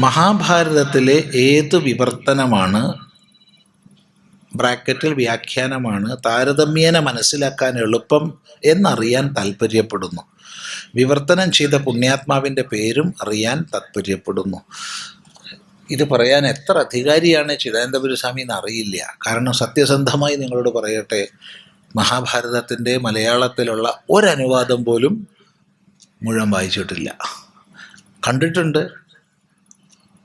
മഹാഭാരതത്തിലെ ഏത് വിവർത്തനമാണ്? ബ്രാക്കറ്റിൽ വ്യാഖ്യാനമാണ് താരതമ്യേന മനസ്സിലാക്കാൻ എളുപ്പം എന്നറിയാൻ താല്പര്യപ്പെടുന്നു വിവർത്തനം ചെയ്ത പുണ്യാത്മാവിന്റെ പേരും അറിയാൻ താല്പര്യപ്പെടുന്നു ഇത് പറയാൻ എത്ര അധികാരിയാണ് ചിദാനന്ദപുരസ്വാമി എന്ന് അറിയില്ല കാരണം സത്യസന്ധമായി നിങ്ങളോട് പറയട്ടെ. മഹാഭാരതത്തിന്റെ മലയാളത്തിലുള്ള ഒരനുവാദം പോലും മുഴുവൻ വായിച്ചിട്ടില്ല. കണ്ടിട്ടുണ്ട്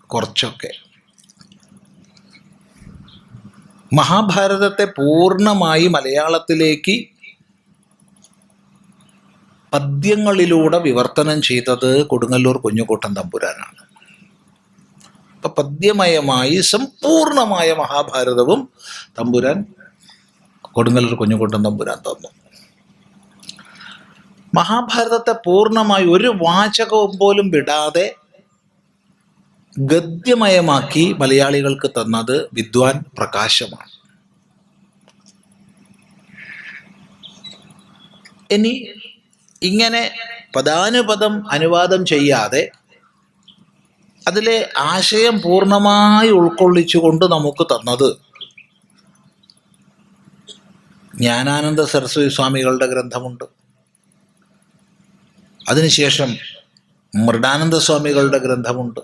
കുറച്ചൊക്കെ. മഹാഭാരതത്തെ പൂർണമായി മലയാളത്തിലേക്ക് പദ്യങ്ങളിലൂടെ വിവർത്തനം ചെയ്തത് കൊടുങ്ങല്ലൂർ കുഞ്ഞുകൂട്ടൻ തമ്പുരാനാണ്. അപ്പൊ പദ്യമയമായി സമ്പൂർണമായ മഹാഭാരതവും തമ്പുരാൻ കൊടുങ്ങല്ലൂർ കുഞ്ഞുകൂട്ടൻ തമ്പുരാൻ തന്നു. മഹാഭാരതത്തെ പൂർണമായി ഒരു വാചകവും പോലും വിടാതെ ഗദ്യമയമാക്കി മലയാളികൾക്ക് തന്നത് വിദ്വാൻ പ്രകാശമാണ്. ഇനി ഇങ്ങനെ പദാനുപദം അനുവാദം ചെയ്യാതെ അതിലെ ആശയം പൂർണമായി ഉൾക്കൊള്ളിച്ചുകൊണ്ട് നമുക്ക് തന്നത് ജ്ഞാനാനന്ദ സരസ്വതി സ്വാമികളുടെ ഗ്രന്ഥമുണ്ട്. അതിനുശേഷം മൃഡാനന്ദ സ്വാമികളുടെ ഗ്രന്ഥമുണ്ട്.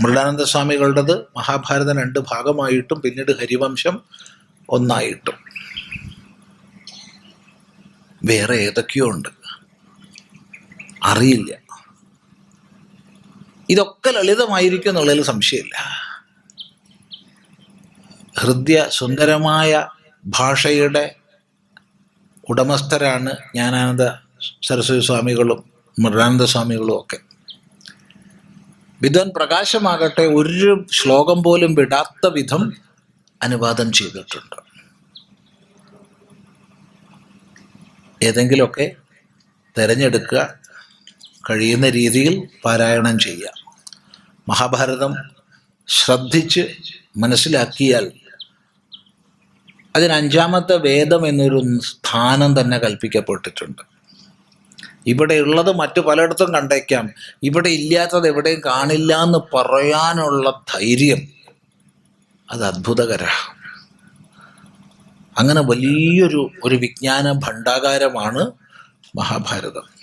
മൃഡാനന്ദ സ്വാമികളുടേത് മഹാഭാരതം രണ്ട് ഭാഗമായിട്ടും പിന്നീട് ഹരിവംശം ഒന്നായിട്ടും. വേറെ ഏതൊക്കെയോ ഉണ്ട്. അറിയില്ല. ഇതൊക്കെ ലളിതമായിരിക്കും എന്നുള്ളതിൽ സംശയമില്ല. ഹൃദയ സുന്ദരമായ ഭാഷയുടെ ഉടമസ്ഥരാണ് ജ്ഞാനാനന്ദ സരസ്വതി സ്വാമികളും മൃഗാനന്ദ സ്വാമികളും ഒക്കെ. വിദ്വാൻ പ്രകാശമാകട്ടെ ഒരു ശ്ലോകം പോലും വിടാത്ത വിധം അനുവാദം ചെയ്തിട്ടുണ്ട്. ഏതെങ്കിലുമൊക്കെ തിരഞ്ഞെടുക്കുക കഴിയുന്ന രീതിയിൽ പാരായണം ചെയ്യുക. മഹാഭാരതം ശ്രദ്ധിച്ച് മനസ്സിലാക്കിയാൽ അതിന് അഞ്ചാമത്തെ വേദം എന്നൊരു സ്ഥാനം തന്നെ കൽപ്പിക്കപ്പെട്ടിട്ടുണ്ട്. ഇവിടെ ഉള്ളത് മറ്റു പലയിടത്തും കണ്ടേക്കാം. ഇവിടെ ഇല്ലാത്തത് എവിടെയും കാണില്ല എന്ന് പറയാനുള്ള ധൈര്യം അത് അത്ഭുതകര അങ്ങനെ വലിയൊരു ഒരു വിജ്ഞാന ഭണ്ഡാകാരമാണ് മഹാഭാരതം.